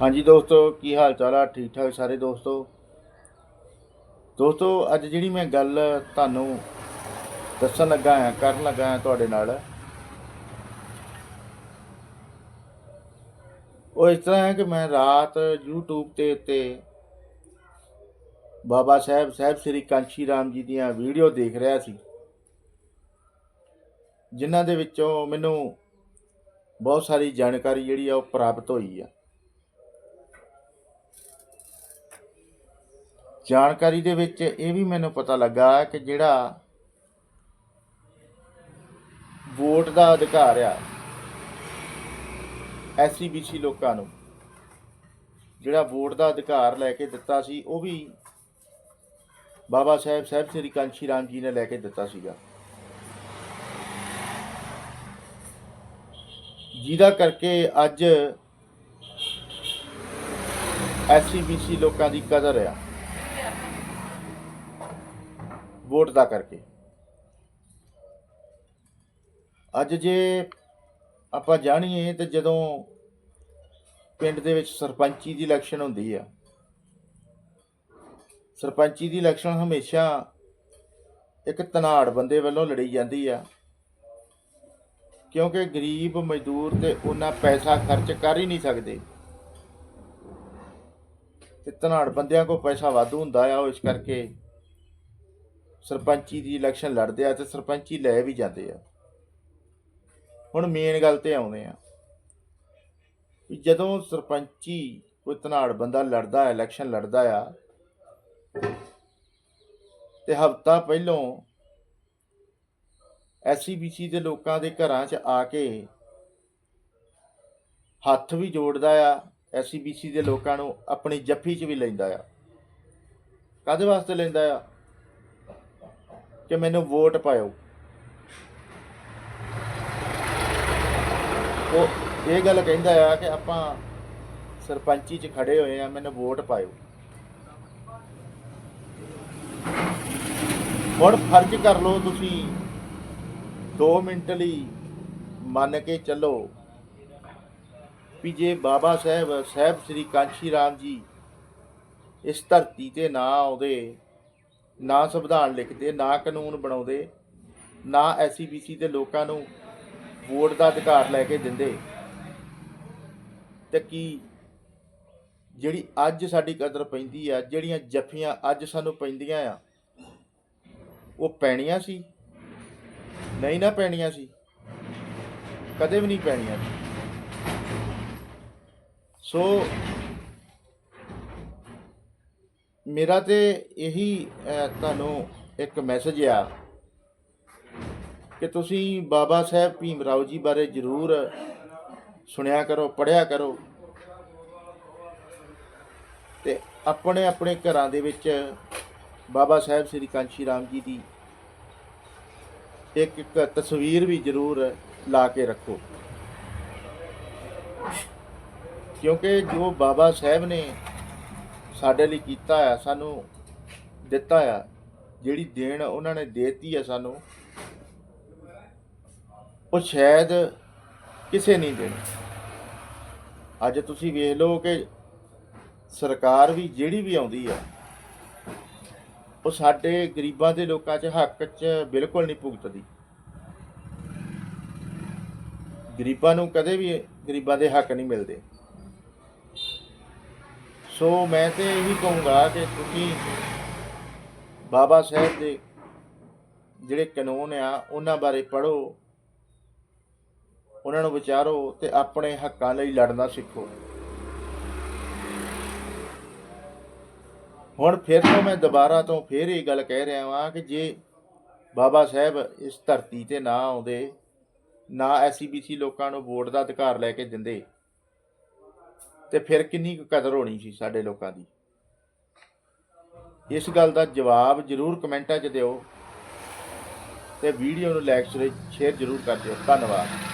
ਹਾਂਜੀ ਦੋਸਤੋ, ਕੀ ਹਾਲ ਚਾਲ ਆ? ਠੀਕ ਠਾਕ ਸਾਰੇ ਦੋਸਤੋ? ਦੋਸਤੋ, ਅੱਜ ਜਿਹੜੀ ਮੈਂ ਗੱਲ ਤੁਹਾਨੂੰ ਦੱਸਣ ਲੱਗਾ ਹਾਂ, ਕਰਨ ਲੱਗਾ ਹਾਂ ਤੁਹਾਡੇ ਨਾਲ, ਉਹ ਇਸ ਤਰ੍ਹਾਂ ਹੈ ਕਿ ਮੈਂ ਰਾਤ YouTube ਤੇ ਉੱਤੇ ਬਾਬਾ ਸਾਹਿਬ ਸਾਹਿਬ ਸ੍ਰੀ ਕਾਂਸ਼ੀ ਰਾਮ ਜੀ ਦੀਆਂ ਵੀਡੀਓ ਦੇਖ ਰਿਹਾ ਸੀ, ਜਿਨ੍ਹਾਂ ਦੇ ਵਿੱਚੋਂ ਮੈਨੂੰ ਬਹੁਤ ਸਾਰੀ ਜਾਣਕਾਰੀ ਜਿਹੜੀ ਆ ਉਹ ਪ੍ਰਾਪਤ ਹੋਈ ਆ। ਜਾਣਕਾਰੀ ਦੇ ਵਿੱਚ ਇਹ ਵੀ ਮੈਨੂੰ ਪਤਾ ਲੱਗਾ ਕਿ ਜਿਹੜਾ ਵੋਟ ਦਾ ਅਧਿਕਾਰ ਆ ਐਸਸੀਬੀਸੀ ਲੋਕਾਂ ਨੂੰ, ਜਿਹੜਾ ਵੋਟ ਦਾ ਅਧਿਕਾਰ ਲੈ ਕੇ ਦਿੱਤਾ ਸੀ, ਉਹ ਵੀ ਬਾਬਾ ਸਾਹਿਬ ਸਾਹਿਬ ਸ੍ਰੀ ਕਾਂਸ਼ੀ ਰਾਮ ਜੀ ਨੇ ਲੈ ਕੇ ਦਿੱਤਾ ਸੀਗਾ। ਜਿਹਦਾ ਕਰਕੇ ਅੱਜ ਐਸਸੀਬੀਸੀ ਲੋਕਾਂ ਦੀ ਕਦਰ ਆ। ਵੋਟ ਦਾ ਕਰਕੇ। ਅੱਜ ਜੇ ਆਪਾਂ ਜਾਣੀਏ ਤੇ ਜਦੋਂ ਪਿੰਡ ਦੇ ਵਿੱਚ ਸਰਪੰਚੀ ਦੀ ਇਲੈਕਸ਼ਨ ਹੁੰਦੀ ਆ, ਸਰਪੰਚੀ ਦੀ ਇਲੈਕਸ਼ਨ ਹਮੇਸ਼ਾ ਇੱਕ ਤਨਾੜ ਬੰਦੇ ਵੱਲੋਂ ਲੜੀ ਜਾਂਦੀ ਆ, ਕਿਉਂਕਿ ਗਰੀਬ, ਮਜ਼ਦੂਰ ਤੇ ਉਹਨਾਂ ਪੈਸਾ ਖਰਚ ਕਰ ਹੀ ਨਹੀਂ ਸਕਦੇ। ਤੇ ਧਨਾੜ ਬੰਦਿਆਂ ਕੋਲ ਪੈਸਾ ਵਾਧੂ ਹੁੰਦਾ ਆ, ਉਹ ਇਸ ਕਰਕੇ ਸਰਪੰਚੀ ਦੀ ਇਲੈਕਸ਼ਨ ਲੜਦੇ ਆ ਤੇ ਸਰਪੰਚੀ ਲੈ ਵੀ ਜਾਂਦੇ ਆ। ਹੁਣ ਮੇਨ ਗੱਲ ਤੇ ਆਉਂਦੇ ਆ ਵੀ ਜਦੋਂ ਸਰਪੰਚੀ ਕੋਈ ਧਨਾੜ ਬੰਦਾ ਲੜਦਾ ਹੈ ਇਲੈਕਸ਼ਨ ਲੜਦਾ ਆ ਤੇ ਹਫਤਾ ਪਹਿਲੋਂ ਐਸਸੀਬੀਸੀ ਦੇ ਲੋਕਾਂ ਦੇ ਘਰਾਂ 'ਚ ਆ ਕੇ ਹੱਥ ਵੀ ਜੋੜਦਾ ਆ ਐਸਸੀਬੀਸੀ ਦੇ ਲੋਕਾਂ ਨੂੰ ਆਪਣੀ ਜੱਫੀ 'ਚ ਵੀ ਲੈਂਦਾ ਆ। ਕਾਦੇ ਵਾਸਤੇ ਲੈਂਦਾ ਆ? ਕਿ ਮੈਨੂੰ ਵੋਟ ਪਾਇਓ। ਉਹ ਇਹ ਗੱਲ ਕਹਿੰਦਾ ਆ ਕਿ ਆਪਾਂ ਸਰਪੰਚੀ 'ਚ ਖੜੇ ਹੋਏ ਆ, ਮੈਨੂੰ ਵੋਟ ਪਾਇਓ। ਹੁਣ ਫਰਜ਼ ਕਰ ਲਓ ਤੁਸੀਂ 2 ਮਿੰਟ ਲਈ ਮੰਨ ਕੇ ਚੱਲੋ ਵੀ ਜੇ ਬਾਬਾ ਸਾਹਿਬ ਸਾਹਿਬ ਸ੍ਰੀ ਕਾਂਸ਼ੀ ਰਾਮ ਜੀ ਇਸ ਧਰਤੀ ਤੇ ਨਾ ਆਉਂਦੇ ਨਾ ਸੰਵਿਧਾਨ ਲਿਖਦੇ, ਨਾ ਕਾਨੂੰਨ ਬਣਾਉਂਦੇ, ਨਾ ਐਸਸੀਬੀਸੀ ਦੇ ਲੋਕਾਂ ਨੂੰ ਵੋਟ ਦਾ ਅਧਿਕਾਰ ਲੈ ਕੇ ਦਿੰਦੇ। ਤੇ ਕੀ ਜਿਹੜੀ ਅੱਜ ਸਾਡੀ ਕਦਰ ਪੈਂਦੀ ਆ, ਜਿਹੜੀਆਂ ਜੱਫੀਆਂ ਅੱਜ ਸਾਨੂੰ ਪੈਂਦੀਆਂ ਆ, ਉਹ ਪੈਣੀਆਂ ਸੀ? ਨਹੀਂ ਨਾ ਪੈਣੀਆਂ ਸੀ। ਕਦੇ ਵੀ ਨਹੀਂ ਪੈਣੀਆਂ ਸੋ ਮੇਰਾ ਤੇ ਇਹੀ ਤੁਹਾਨੂੰ ਇੱਕ ਮੈਸੇਜ ਆ ਕਿ ਤੁਸੀਂ ਬਾਬਾ ਸਾਹਿਬ ਭੀਮ ਰਾਓ ਜੀ ਬਾਰੇ ਜ਼ਰੂਰ ਸੁਣਿਆ ਕਰੋ, ਪੜ੍ਹਿਆ ਕਰੋ ਤੇ ਆਪਣੇ ਆਪਣੇ ਘਰਾਂ ਦੇ ਵਿੱਚ ਬਾਬਾ ਸਾਹਿਬ ਸ੍ਰੀ ਕਾਂਸ਼ੀ ਰਾਮ ਜੀ ਦੀ ਇੱਕ ਇੱਕ ਤਸਵੀਰ ਵੀ ਜ਼ਰੂਰ ਲਾ ਕੇ ਰੱਖੋ। ਕਿਉਂਕਿ ਜੋ ਬਾਬਾ ਸਾਹਿਬ ਨੇ ਸਾਡੇ ਲਈ ਕੀਤਾ ਆ, ਸਾਨੂੰ ਦਿੱਤਾ ਆ। ਜਿਹੜੀ ਦੇਣ ਉਹਨਾਂ ਨੇ ਦੇਤੀ ਆ ਸਾਨੂੰ, ਉਹ ਸ਼ਾਇਦ ਕਿਸੇ ਨਹੀਂ ਦੇਣੀ। ਅੱਜ ਤੁਸੀਂ ਵੇਖ ਲਓ ਕਿ ਸਰਕਾਰ ਵੀ ਜਿਹੜੀ ਵੀ ਆਉਂਦੀ ਆ, ਉਹ ਸਾਡੇ ਗਰੀਬਾਂ ਦੇ ਲੋਕਾਂ 'ਚ ਹੱਕ 'ਚ ਬਿਲਕੁਲ ਨਹੀਂ ਭੁਗਤਦੀ। ਗਰੀਬਾਂ ਨੂੰ ਕਦੇ ਵੀ ਗਰੀਬਾਂ ਦੇ ਹੱਕ ਨਹੀਂ ਮਿਲਦੇ। ਸੋ ਮੈਂ ਤੇ ਇਹੀ ਕਹੂੰਗਾ ਕਿ ਤੁਸੀਂ ਬਾਬਾ ਸਾਹਿਬ ਦੇ ਜਿਹੜੇ ਕਾਨੂੰਨ ਆ, ਉਹਨਾਂ ਬਾਰੇ ਪੜ੍ਹੋ, ਉਹਨਾਂ ਨੂੰ ਵਿਚਾਰੋ ਤੇ ਆਪਣੇ ਹੱਕਾਂ ਲਈ ਲੜਨਾ ਸਿੱਖੋ। ਹੁਣ ਫਿਰ ਤੋਂ ਮੈਂ ਦੁਬਾਰਾ ਤੋਂ ਫਿਰ ਇਹ ਗੱਲ ਕਹਿ ਰਿਹਾ ਹਾਂ ਕਿ ਜੇ ਬਾਬਾ ਸਾਹਿਬ ਇਸ ਧਰਤੀ ਤੇ ਨਾ ਆਉਂਦੇ, ਨਾ ਐਸਸੀਬੀਸੀ ਲੋਕਾਂ ਨੂੰ ਵੋਟ ਦਾ ਅਧਿਕਾਰ ਲੈ ਕੇ ਦਿੰਦੇ ਤੇ ਫਿਰ ਕਿੰਨੀ ਕੁ ਕਦਰ ਹੋਣੀ ਸੀ ਸਾਡੇ ਲੋਕਾਂ ਦੀ? ਇਸ ਗੱਲ ਦਾ ਜਵਾਬ ਜਰੂਰ ਕਮੈਂਟਾਂ 'ਚ ਦਿਓ ਤੇ ਵੀਡੀਓ ਨੂੰ ਲਾਈਕ ਸ਼ੇਅਰ ਜ਼ਰੂਰ ਕਰ ਦਿਓ। ਧੰਨਵਾਦ।